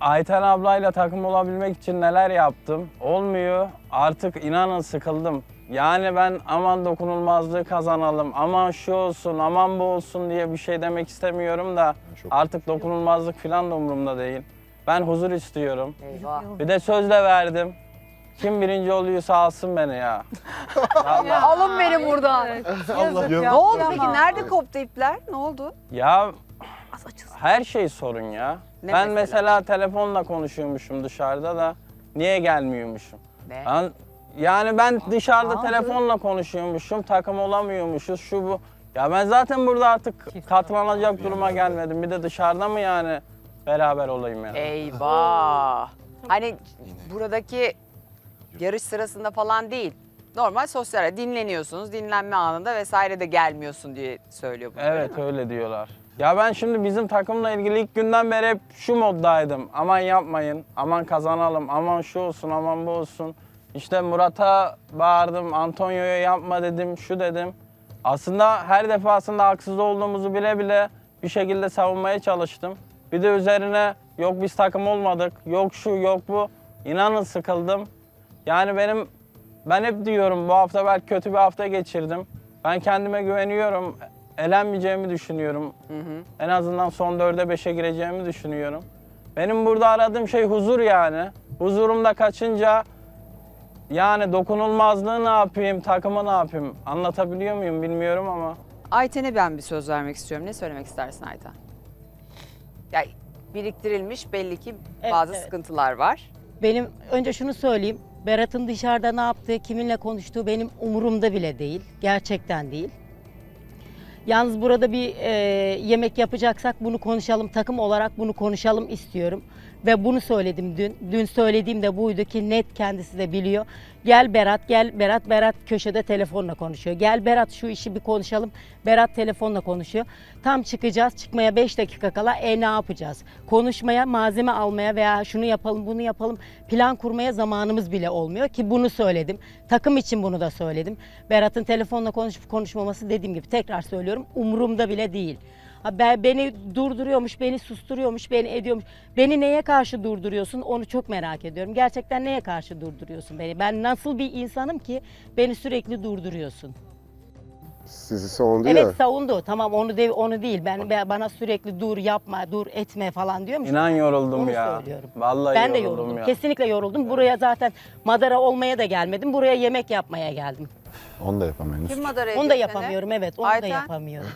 Ayten ablayla takım olabilmek için neler yaptım. Olmuyor. Artık inanın sıkıldım. Yani ben aman dokunulmazlığı kazanalım, aman şu olsun, aman bu olsun diye bir şey demek istemiyorum da Çok- artık dokunulmazlık falan da umurumda değil. Ben huzur istiyorum. Eyvah. Bir de söz de verdim. Kim birinci oluyorsa alsın beni ya. Vallahi. Alın beni buradan. Ne oldu peki? Nerede koptu ipler? Ne oldu? Ya her şey sorun ya. Ne ben mesela? mesela? telefonla konuşuyormuşum dışarıda da niye gelmiyormuşum? Ne? Ben, yani ben dışarıda telefonla konuşuyormuşum, takım olamıyormuşuz, şu bu. Ya ben zaten burada artık katlanacak duruma gelmedim. Bir de dışarıda mı yani beraber olayım ya? Eyvah. Hani buradaki yarış sırasında falan değil. Normal sosyal dinleniyorsunuz. Dinlenme anında vesaire de gelmiyorsun diye söylüyor bunu. Evet öyle diyorlar. Ya ben şimdi bizim takımla ilgili ilk günden beri hep şu moddaydım. Aman yapmayın, aman kazanalım, aman şu olsun, aman bu olsun. İşte Murat'a bağırdım, Antonio'ya yapma dedim, şu dedim. Aslında her defasında haksız olduğumuzu bile bile bir şekilde savunmaya çalıştım. Bir de üzerine yok biz takım olmadık, yok şu, yok bu. İnanın sıkıldım. Yani benim ben hep diyorum bu hafta belki kötü bir hafta geçirdim. Ben kendime güveniyorum. Elenmeyeceğimi düşünüyorum. En azından son dörde beşe gireceğimi düşünüyorum. Benim burada aradığım şey huzur yani. Huzurumda kaçınca yani dokunulmazlığı ne yapayım, takımı ne yapayım? Anlatabiliyor muyum bilmiyorum ama. Ayten'e ben bir söz vermek istiyorum. Ne söylemek istersin Ayten? Ya biriktirilmiş belli ki Evet, bazı evet. sıkıntılar var. Benim önce şunu söyleyeyim. Berat'ın dışarıda ne yaptığı, kiminle konuştuğu benim umurumda bile değil. Gerçekten değil. Yalnız burada bir e, yemek yapacaksak bunu konuşalım. Takım olarak bunu konuşalım istiyorum. Ve bunu söyledim dün. Dün söylediğim de buydu ki net kendisi de biliyor. Gel Berat, gel Berat. Berat köşede telefonla konuşuyor. Gel Berat şu işi bir konuşalım. Berat telefonla konuşuyor. Tam çıkacağız. Çıkmaya 5 dakika kala e ne yapacağız? Konuşmaya, malzeme almaya veya şunu yapalım, bunu yapalım. Plan kurmaya zamanımız bile olmuyor ki bunu söyledim. Takım için bunu da söyledim. Berat'ın telefonla konuşup konuşmaması dediğim gibi tekrar söylüyorum umurumda bile değil. Ha, ben, beni durduruyormuş, beni susturuyormuş, beni ediyormuş. Beni neye karşı durduruyorsun onu çok merak ediyorum. Gerçekten neye karşı durduruyorsun beni? Ben nasıl bir insanım ki beni sürekli durduruyorsun? Sizi savundu Evet ya. savundu. Tamam onu de, onu değil. Ben ben- bana sürekli dur yapma, dur etme falan diyormuş. İnan yoruldum Onu ya. söylüyorum. Vallahi ben de yoruldum, yoruldum. ya. Kesinlikle yoruldum. Buraya zaten madara olmaya da gelmedim. Buraya yemek yapmaya geldim. Onu da yapamıyorsunuz. Kim madara Onu da seni? yapamıyorum evet. Onu Ayten? da yapamıyorum.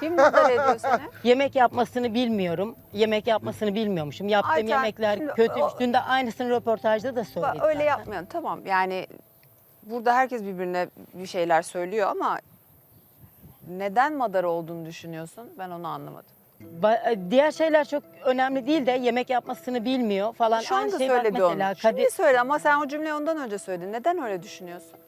Kim madara ediyor seni? Yemek yapmasını bilmiyorum. Yemek yapmasını bilmiyormuşum. Yaptığım Ayten, yemekler şimdi kötüymüş. o- Dün de aynısını röportajda da söyledim. Öyle zaten. Tamam yani burada herkes birbirine bir şeyler söylüyor ama neden madara olduğunu düşünüyorsun? Ben onu anlamadım. Ba- Diğer şeyler çok önemli değil de yemek yapmasını bilmiyor falan. Şu Aynı anda şey bak söyledi onu. mesela Şimdi söyle ama sen o cümleyi ondan önce söyledin. Neden öyle düşünüyorsun?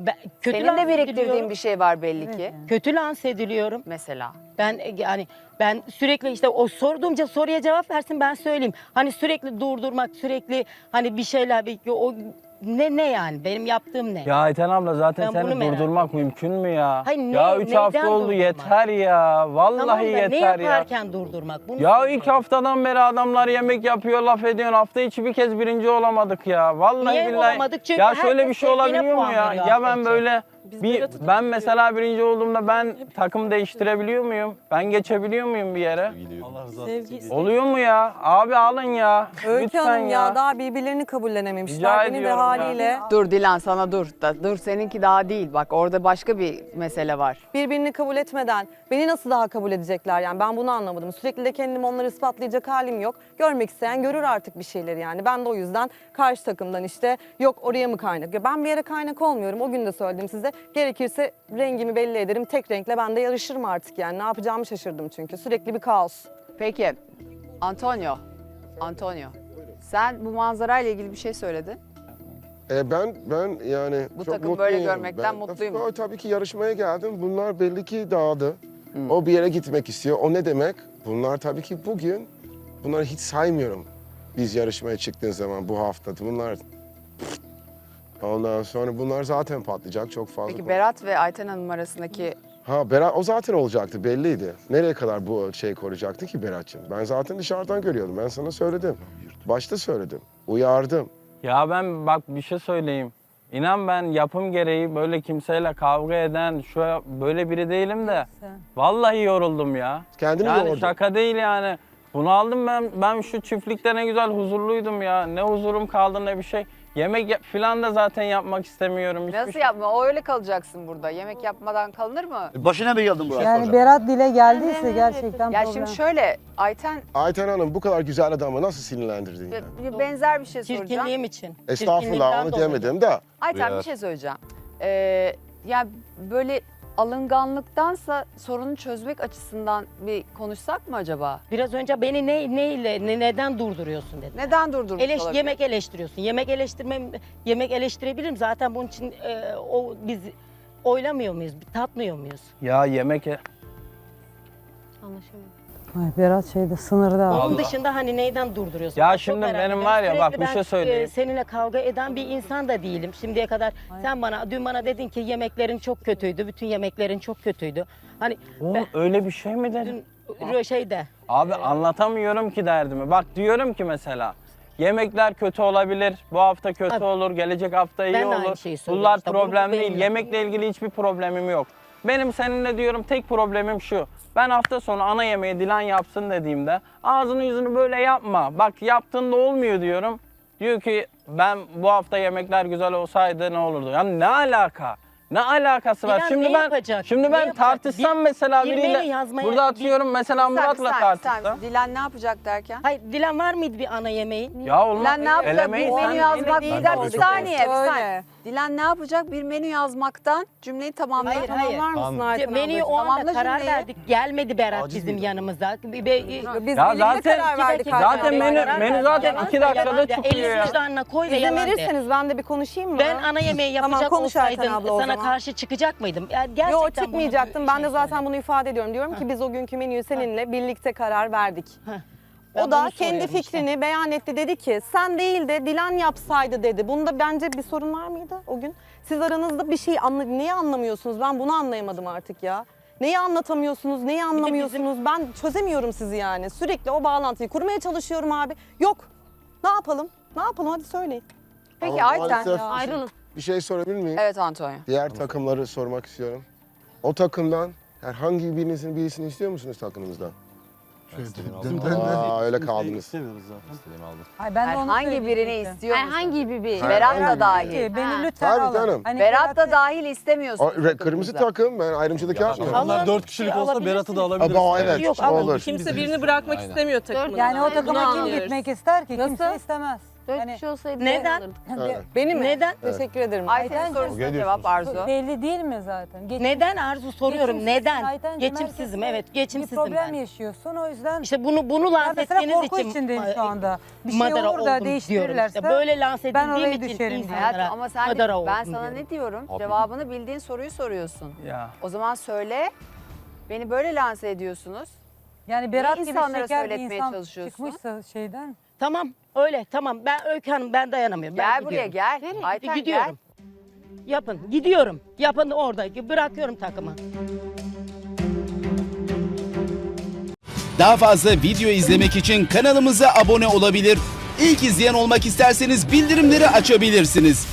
Ben, kötü Senin lanse de biriktirdiğin ediliyorum. bir şey var belli ki. Kötü lanse ediliyorum. Mesela. Ben e, yani ben sürekli işte o sorduğumca soruya cevap versin ben söyleyeyim. Hani sürekli durdurmak, sürekli hani bir şeyler bir o ne ne yani benim yaptığım ne? Ya Ayten abla zaten Ben bunu seni merak durdurmak mümkün mü ya? Hayır, ne- ya 3 neyden hafta oldu durdurmak? yeter ya. Vallahi tamam da ne yeter ya. yaparken durdurmak? Bunu Ya ilk haftadan beri adamlar yemek yapıyor, laf ediyorsun. Hafta içi bir kez birinci olamadık ya. Vallahi Niye billahi. olamadık? Çünkü ya şöyle bir herkes şey sevdiğine olabiliyor mu puan ya? veriyor Ya hafta ben içi. böyle bir ben mesela birinci olduğumda ben takım değiştirebiliyor muyum? Ben geçebiliyor muyum bir yere? Sevgi, Oluyor mu ya? Abi alın ya. Öykü Lütfen Hanım ya. ya. daha birbirlerini Rica kabullenememişler. Beni de ediyorum ya. haliyle Dur Dilan sana dur. Da- dur seninki daha değil. Bak orada başka bir mesele var. birbirini kabul etmeden beni nasıl daha kabul edecekler yani ben bunu anlamadım. Sürekli de kendimi onları ispatlayacak halim yok. Görmek isteyen görür artık bir şeyleri yani. Ben de o yüzden karşı takımdan işte yok oraya mı kaynak? Ya ben bir yere kaynak olmuyorum. O gün de söyledim size. Gerekirse rengimi belli ederim. Tek renkle ben de yarışırım artık yani. Ne yapacağımı şaşırdım çünkü. Sürekli bir kaos. Peki Antonio. Antonio. Sen bu manzarayla ilgili bir şey söyledin. E ben ben yani Bu çok takım böyle mutluyum. görmekten Ben- mutluyum. Tabii, tabii ki yarışmaya geldim. Bunlar belli ki dağıldı. O bir yere gitmek istiyor. O ne demek? Bunlar tabii ki bugün bunları hiç saymıyorum. Biz yarışmaya çıktığın zaman bu hafta bunlar Ondan sonra bunlar zaten patlayacak çok fazla. Peki Berat ve Ayten Hanım arasındaki Ha Berat o zaten olacaktı belliydi. Nereye kadar bu şey koruyacaktı ki Berat'cığım? Ben zaten dışarıdan görüyordum. Ben sana söyledim. başta söyledim. Uyardım. Ya ben bak bir şey söyleyeyim. İnan ben yapım gereği böyle kimseyle kavga eden şu böyle biri değilim de vallahi yoruldum ya. Kendini yani yordun. şaka değil yani. Bunu aldım ben ben şu çiftlikte ne güzel huzurluydum ya. Ne huzurum kaldı ne bir şey. Yemek ya- falan da zaten yapmak istemiyorum. Hiçbir Nasıl şey. yapma? O öyle kalacaksın burada. Yemek yapmadan kalınır mı? Başına mı geldin buraya? Yani Berat dile geldiyse gerçekten Ya problem. şimdi şöyle Ayten Ayten Hanım bu kadar güzel adamı nasıl sinirlendirdin ya? bir- benzer bir şey soracağım. Çirkinliğim için. Estağfurullah Çirkinliğimden onu dolayı. demedim de. Ayten bir şey söyleyeceğim. Ee, yani böyle alınganlıktansa sorunu çözmek açısından bir konuşsak mı acaba? Biraz önce beni ne neyle ne, neden durduruyorsun dedi. Neden durdurmuş Eleş, olabilir? yemek eleştiriyorsun. Yemek eleştirmem yemek eleştirebilirim. Zaten bunun için e, o biz oylamıyor muyuz? Tatmıyor muyuz? Ya yemek e- Ay, Berat şeyde sınırda. Onun Allah. dışında hani neyden durduruyorsun? Ya Ben çok şimdi merak benim ediyorum. var ya, bak Sürekli bir ben, şey söyleyeyim. e, seninle kavga eden bir insan da değilim. Şimdiye kadar sen bana dün bana dedin ki yemeklerin çok kötüydü. Bütün yemeklerin çok kötüydü. Hani Oğlum ben öyle bir şey mi dedim? dün şeyde Abi anlatamıyorum ki derdimi. Bak diyorum ki mesela yemekler kötü olabilir. Bu hafta kötü Abi, olur. Gelecek hafta iyi ben de aynı olur. şeyi söylüyorum Bunlar işte, bunu problem değil. Yemekle ilgili hiçbir problemim yok. Benim seninle diyorum tek problemim şu. Ben hafta sonu ana yemeği Dilan yapsın dediğimde ağzını yüzünü böyle yapma. Bak yaptığında olmuyor diyorum. Diyor ki ben bu hafta yemekler güzel olsaydı ne olurdu? Ya ne alaka? Ne alakası var? Dilan şimdi ne ben yapacak? şimdi Ne ben yapacak? tartışsam Bir- mesela bir biriyle yazmaya- burada bir- atıyorum mesela Bir saniye, Murat'la bir saniye, bir saniye. tartışsam. Dilan ne yapacak derken? Hayır Dilan var mıydı bir ana yemeği? Ya olmaz. Dilan ne yapacak? Elemeyi Bir sen- menü yazmak bir saniye. Bir Öyle. Dilan ne yapacak? Bir menü yazmaktan cümleyi tamamlayacak. Hayır, hayır. Tamamlar mısın Ayten Menüyü ablacığım? o anda Tamamla karar cümleyi. verdik. Gelmedi Berat Aciz bizim miydi? yanımıza. Bir- bir- Biz Ya birlikte zaten- karar verdik. dakika Zaten menü- karar menü verdik. zaten Yalan iki dakikada yalan çıkıyor Elini ya. vicdanına koy ve İzin yalan de. verirseniz ben de bir konuşayım mı? Ben ana yemeği Tamam, yapacak konuş Ayten olsaydım abla o sana zaman. karşı çıkacak mıydım? Gerçekten Yo bunu çıkmayacaktım. Ben şey de zaten söyle. bunu ifade ediyorum. Diyorum ki biz o günkü menüyü seninle birlikte karar verdik. Ben o da bunu kendi soruyorum işte. fikrini beyan etti. Dedi ki sen değil de Dilan yapsaydı dedi. Bunda bence bir sorun var mıydı o gün? Siz aranızda bir şey anla neyi anlamıyorsunuz? Ben bunu anlayamadım artık ya. Neyi anlatamıyorsunuz, neyi anlamıyorsunuz? Ben çözemiyorum sizi yani. Sürekli o bağlantıyı kurmaya çalışıyorum abi. Yok. Ne yapalım? Ne yapalım hadi söyleyin. Peki Ama Ayten. maalesef- Ayrılın. Bir şey sorabilir miyim? Evet Antonio. Diğer takımları sormak istiyorum. O takımdan herhangi birinizin birisini istiyor musunuz takımınızdan? Aa, öyle kaldınız. İstemiyoruz zaten. Ay, ben de onu Herhangi birini söyleyecektim. istiyor musun? Herhangi bir bir. Berat da dahil. Ki Beni lütfen Tabii alın. canım. Hani Berat da dahil istemiyorsun. O, re- kırmızı takım ben ayrımcılık yapmıyorum. Onlar dört kişilik olsa. Berat'ı da alabiliriz. bu evet Yok, olur. Kimse birini bırakmak istemiyor takımına. Yani o Bunu takıma kim anlıyoruz. gitmek ister ki? Kimse istemez. Dört Hani- kişi olsaydı Neden? alırdık. Evet. Benim mi? Neden? Teşekkür ederim. Ayten'in Ayten- sorusuna cevap Arzu. Belli değil mi zaten? Geç- Neden Arzu soruyorum. geçimsizsin Neden? Aytencim, Geçimsizim herkesle evet. Bir Geçimsizim problem ben. yaşıyorsun o yüzden. İşte bunu bunu ben lanse mesela ettiğiniz korku için içindeyim şu anda. Bir şey madara olur oldum da diyorum. değiştirirlerse İşte böyle lanse ben edildiğim oraya için düşerim insanlara Hayatım ama sen madara ben oldum sana diyorum. ne diyorum? Cevabını bildiğin soruyu soruyorsun. Ya. O zaman söyle. Beni böyle lanse ediyorsunuz. Yani Berat gibi insanlara şeker bir söyletmeye insan çalışıyorsun? çıkmışsa şeyden. Tamam öyle tamam ben Öykü Hanım ben dayanamıyorum. Ben Gel buraya gidiyorum. gel. Ayten gel. gidiyorum. Yapın gidiyorum. Yapın orada bırakıyorum takımı. Daha fazla video izlemek için kanalımıza abone olabilir. İlk izleyen olmak isterseniz bildirimleri açabilirsiniz.